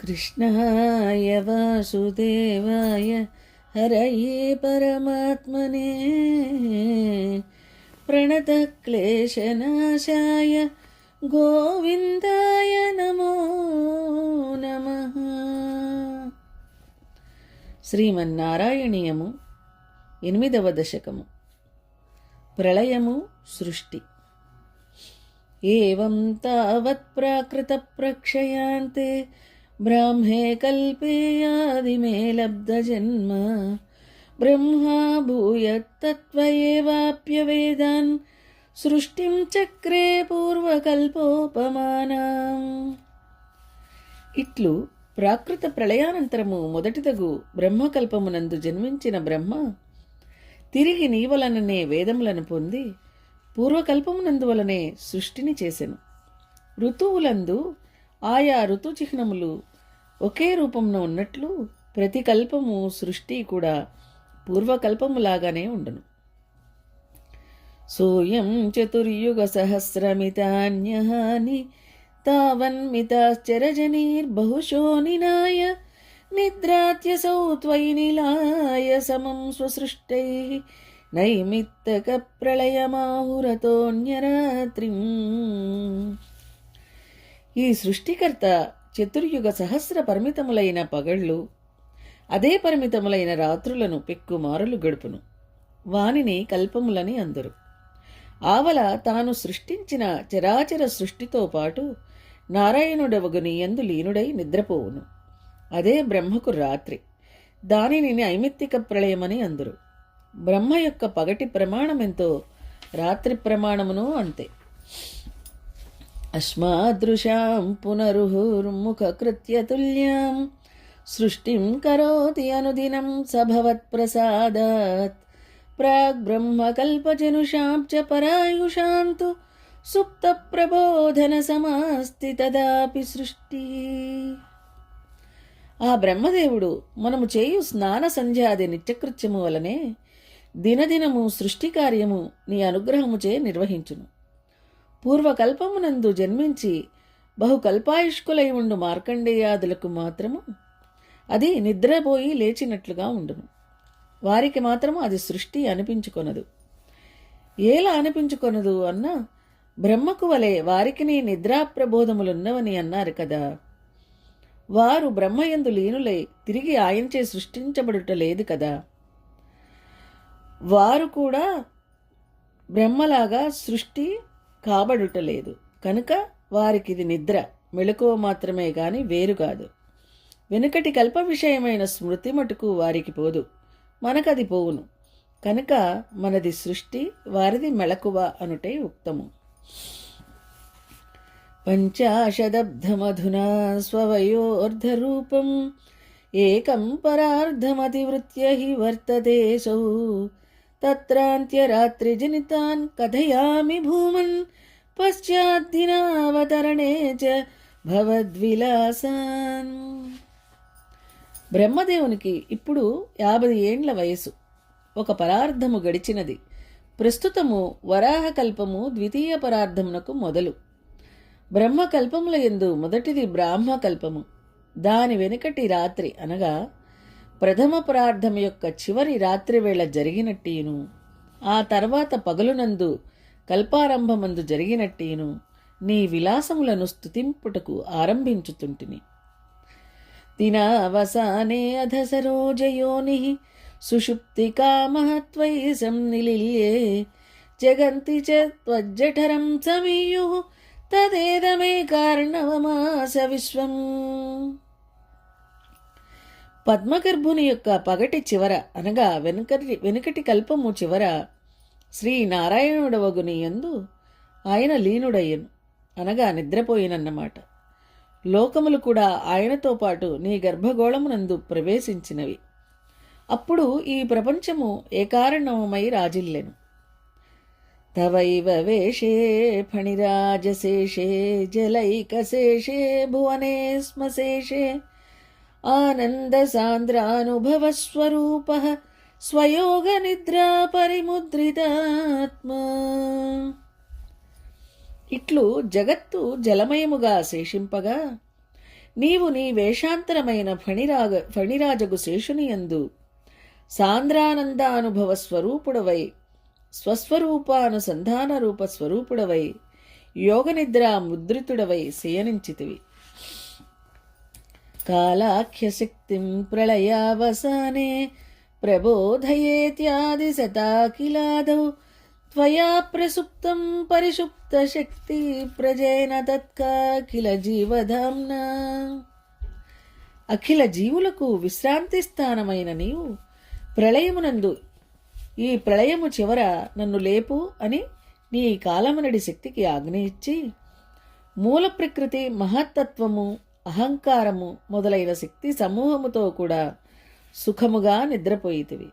कृष्णाय वासुदेवाय हरये परमात्मने प्रणतक्लेशनाशाय గోవిందాయ నమో నమ శ్రీమన్నారాయణీయము ఎనిమిదవ దశకము ప్రళయము సృష్టి ఏం తావత్ ప్రాకృత ప్రక్షయాంతే బ్రాహ్మే కల్పేయాదిమే లబ్ధ జన్మ. భూయత్తత్వయేవాప్యవేదాన్ సృష్టిం చక్రే పూర్వకల్పోపమానం. ఇట్లు ప్రాకృత ప్రళయానంతరము మొదటిదగు బ్రహ్మకల్పమునందు జన్మించిన బ్రహ్మ తిరిగి నీవలననే వేదములను పొంది పూర్వకల్పమునందు వలనే సృష్టిని చేసెను. ఋతువులందు ఆయా ఋతు చిహ్నములు ఒకే రూపంలో ఉన్నట్లు ప్రతి కల్పము సృష్టి కూడా పూర్వకల్పములాగానే ఉండును. సోయం చతుర్యుగసహస్రమితాన్యహాని తావన్మితాశ్చరజనీర్బహుశో నినాయ నిద్రాత్యసౌ త్వయి నిలాయ సమం స్వసృష్టై నైమిత్తక ప్రళయమాహురతోన్యరాత్రిం ఈ సృష్టికర్త చతుర్యుగ సహస్ర పరిమితములైన పగళ్ళు అదే పరిమితములైన రాత్రులను పెక్కుమారులు గడుపును. వానిని కల్పములని అందరు. ఆవల తాను సృష్టించిన చరాచర సృష్టితో పాటు నారాయణుడవగుని ఎందు లీనుడై నిద్రపోవును. అదే బ్రహ్మకు రాత్రి. దానిని నైమిత్తిక ప్రళయమని అందరు. బ్రహ్మ యొక్క పగటి ప్రమాణమెంతో రాత్రి ప్రమాణమును అంతే. అస్మాదృశాం పునరుహుర్ముఖకృత్యతుల్యాం సృష్టిం కరోతి అనుదినం సభవత్ప్రసాదాత్ ప్రాగ్బ్రహ్మకల్పజనుషాం చ పరాయుషాం తు సుప్తప్రబోధనసమాస్తి తదాపి సృష్టి. ఆ బ్రహ్మదేవుడు మనము చేయు స్నాన సంధ్యాది నిత్యకృత్యము వలనే దినదినము సృష్టి కార్యము నీ అనుగ్రహముచే నిర్వహించును. పూర్వకల్పమునందు జన్మించి బహుకల్పాయుష్కులై ఉండు మార్కండేయాదులకు మాత్రము అది నిద్రపోయి లేచినట్లుగా ఉండును. వారికి మాత్రము అది సృష్టి అనిపించుకొనదు. ఏలా అనిపించుకొనదు అన్న బ్రహ్మకు వలె వారికి నీ నిద్రాప్రబోధములున్నవని అన్నారు కదా. వారు బ్రహ్మయందు లీనులై తిరిగి ఆయంచే సృష్టించబడుట లేదు కదా. వారు కూడా బ్రహ్మలాగా సృష్టి కాబడుటలేదు. కనుక వారికిది నిద్ర మెళకువ మాత్రమే గాని వేరు కాదు. వెనుకటి కల్ప విషయమైన స్మృతి మటుకు వారికి పోదు. మనకది పోవును. కనుక మనది సృష్టి వారిది మెళకువ అనుటే ఉక్తము పంచాశదబ్ధమధునా స్వవయోర్ధరూపం. ఏకం పరార్ధమతివృత్య హి వర్తతేసౌ तत्रान्त्यरात्रिजनितान् కథయామి భూమన్ పశ్చాద్దినావతరణే చ భవద్విలాసాన్ బ్రహ్మదేవునికి ఇప్పుడు యాభై ఏండ్ల వయసు. ఒక పరార్థము గడిచినది. ప్రస్తుతము వరాహకల్పము ద్వితీయ పరార్థమునకు మొదలు. బ్రహ్మకల్పముల ఎందు మొదటిది బ్రాహ్మకల్పము. దాని వెనుకటి రాత్రి అనగా ప్రథమ ప్రార్థన యొక్క చివరి రాత్రివేళ జరిగినట్టేను జరిగినట్టీను ఆ తర్వాత పగలునందు కల్పారంభమందు జరిగినట్టీను నీ విలాసములను స్తుతింపుటకు ఆరంభించుతుంటిని. దినావసానే అధ సరోజయోని సుషుప్తికామహత్వై సంనిలిల్యే జగంతి చ త్వజ్జఠరం సమీయు తదేదమే కారణవమాస విశ్వం. పద్మగర్భుని యొక్క పగటి చివర అనగా వెనుకటి వెనుకటి కల్పము చివర శ్రీ నారాయణుడవగుని యందు ఆయన లీనుడయ్యను. అనగా నిద్రపోయినన్నమాట. లోకములు కూడా ఆయనతో పాటు నీ గర్భగోళమునందు ప్రవేశించినవి. అప్పుడు ఈ ప్రపంచము ఏకారణమై రాజిల్లెను. తవైవ వేషే ఫణిరాజశేషే జలైకశేషే భువనే శ్మశేషే ఆనందసాంద్రానుభవస్వరూప స్వయోగ నిద్రా పరిముద్రితాత్మ ఇట్లు జగత్తు జలమయముగా శేషింపగా నీవు నీ వేషాంతరమైన ఫణిరాగ ఫణిరాజగు శేషుని యందు సాంద్రానందానుభవ స్వరూపుడవై స్వస్వరూపానుసంధాన రూప స్వరూపుడవై యోగనిద్ర ముద్రితుడవై శయనించితివి. కాలాఖ్యశక్తిం ప్రళయావసానే ప్రబోధయేత్యాది శతాకిలాదౌ त्वया प्रसुप्तं परिषुप्तशक्ति ప్రజేన తత్కాఖిల జీవధామ్న అఖిల జీవులకు విశ్రాంతి స్థానమైన నీవు ప్రళయమునందు ఈ ప్రళయము చివర నన్ను లేపు అని నీ కాలమనడి శక్తికి ఆజ్ఞ ఇచ్చి మూల ప్రకృతి మహత్తత్వము అహంకారము మొదలైన శక్తి సమూహముతో కూడా సుఖముగా నిద్రపోయితివి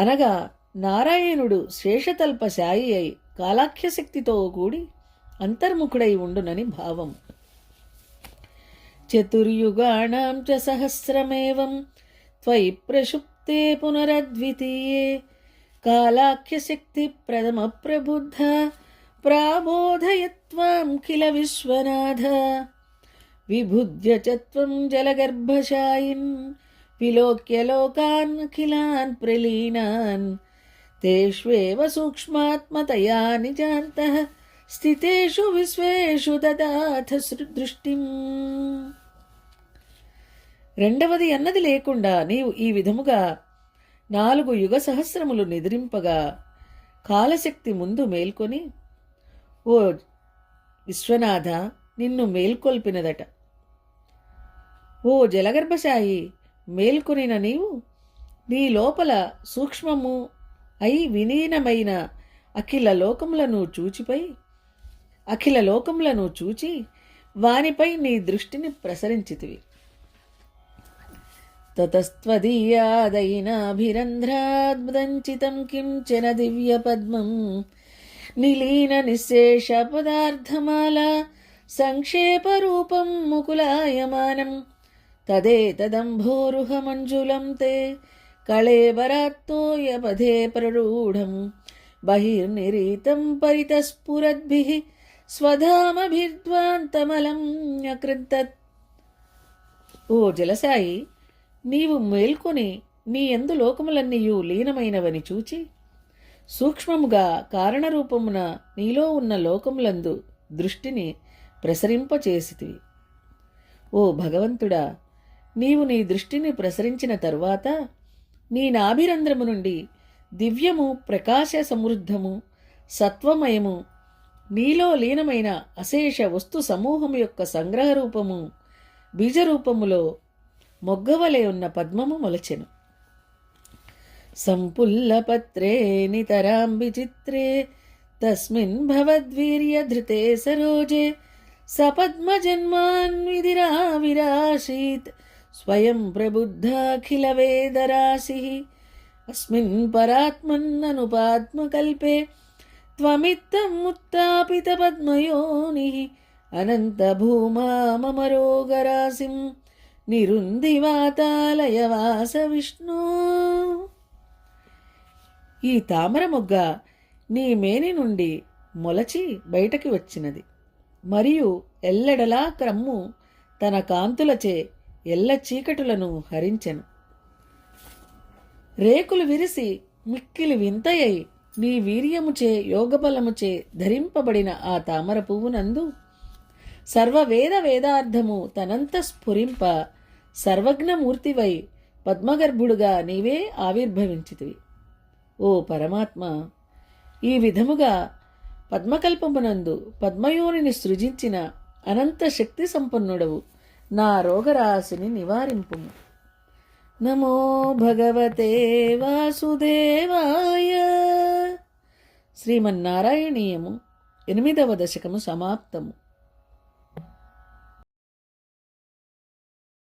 అనగా నారాయణుడు శేషతల్పశాయి అయి కాలాఖ్యశక్తితో కూడి అంతర్ముఖుడై ఉండునని భావం. చతుర్యుగాణం చ సహస్రమేవం త్వయి ప్రషుప్తే పునరద్వితీయే. కాలాఖ్యశక్తి ప్రథమ ప్రబుద్ధ ప్రాబోధయత్వం ఖిల విశ్వనాథ. విభుద్య చ త్వం జలగర్భశాయిన్ విలోక్య లోకాన్ అఖిలాన్ ప్రలీనాన్. తేష్వేవ సూక్ష్మాత్మతయా నిజాంత స్థితేషు విశ్వేషు దదాథ దృష్టిం రెండవది అన్నది లేకుండా నీవు ఈ విధముగా నాలుగు యుగ సహస్రములు నిద్రింపగా కాలశక్తి ముందు మేల్కొని ఓ విశ్వనాథ నిన్ను మేల్కొల్పినదట. ఓ జలగర్భశాయి మేల్కొనిన నీవు నీ లోపల సూక్ష్మము అయి విలీనమైన అఖిల లోకములను చూచిపై అఖిల లోకములను చూచి వానిపై నీ దృష్టిని ప్రసరించితివి. తతస్త్వదీయాదైనాభిరంధ్రాద్భుతంచితం కించన దివ్య పద్మం నిలీన నిశేష పదార్థమాల సంక్షేపరూపం ముకులాయమానం. తదేతదంభోరుహమంజులం తే కళేబరాత్తోయపథే ప్రరూఢం. బహిర్నిరీతం పరితస్ఫురద్భిः స్వధామభిద్వాంతమలం అకృద్దత్ ఓ జలసాయి నీవు మేల్కొని నీ ఎందు లోకములన్నీయు లీనమైనవని చూచి సూక్ష్మముగా కారణరూపమున నీలో ఉన్న లోకములందు దృష్టిని ప్రసరింపచేసితివి. ఓ భగవంతుడా నీవు నీ దృష్టిని ప్రసరించిన తరువాత నీ నాభిరంధ్రము నుండి దివ్యము ప్రకాశ సమృద్ధము సత్వమయము నీలో లీనమైన అశేష వస్తు సమూహము యొక్క సంగ్రహ రూపము బీజరూపములో మొగ్గవలే ఉన్న పద్మము మొలచెను. सम्पुल्लपत्रे नितरां विचित्रे तस्मिन् भवद्वीर्यधृते सरोजे सपद्मजन्मान्विधिराविराशीत् स्वयं प्रबुद्धाखिलवेदराशिः अस्मिन् परात्मन्ननुपात्मकल्पे त्वमित्तमुत्तापितपद्मयोनिः अनन्तभूमा मम रोगराशिं निरुन्धिवातालयवास विष्णु ఈ తామర మొగ్గ నీ మేని నుండి మొలచి బయటకి వచ్చినది. మరియు ఎల్లెడలా క్రమ్ము తన కాంతులచే ఎల్ల చీకటులను హరించెను. రేకులు విరిసి మిక్కిలి వింతయై నీ వీర్యముచే యోగబలముచే ధరింపబడిన ఆ తామర పువ్వునందు సర్వవేద వేదార్థము తనంత స్ఫురింప సర్వజ్ఞమూర్తివై పద్మగర్భుడుగా నీవే ఆవిర్భవించితివి. ఓ పరమాత్మ! ఈ విధముగా పద్మకల్పమునందు పద్మయోనిని సృజించిన అనంత శక్తి సంపన్నుడవు నా రోగరాశిని నివారింపుము. నమో భగవతే వాసుదేవాయ! శ్రీమన్నారాయణీయము ఎనిమిదవ దశకము సమాప్తము.